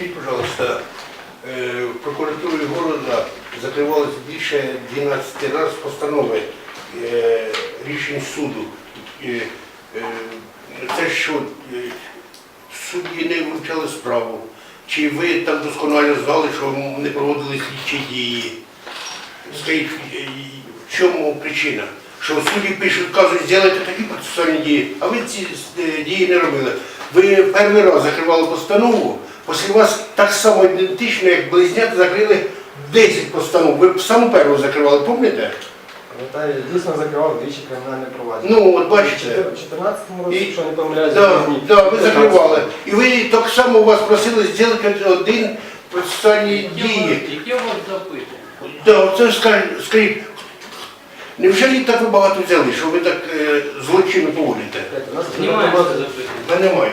Скажіть, пожалуйста, е, прокуратурою города закривалось більше 12 разів постанови е, рішень суду. Е, Це що, судді не вивчали справу? Чи ви так досконально знали, що не проводили слідчі дії? Скажіть, в чому причина? Що судді пишуть, кажуть, зробите такі процесуальні дії, а ви ці дії не робили. Ви перший раз закривали постанову, після вас так само ідентично, як близнята закрили 10 постанов. Ви саму першу закривали, пам'ятаєте? Пам'ятаю, дійсно закривав двічі кримінальне провадження. Ну, от бачите. У 2014 році, І- якщо не помиляюсь, Да, березні. да, ви закривали. І ви так само у вас просили зробити один процесуальні дії. Яке у вас запитання? Да, це скажіть, скажіть, невже так ви багато взяли, що ви так е, злочинно поводите? У нас Знімається запитання. Та немає.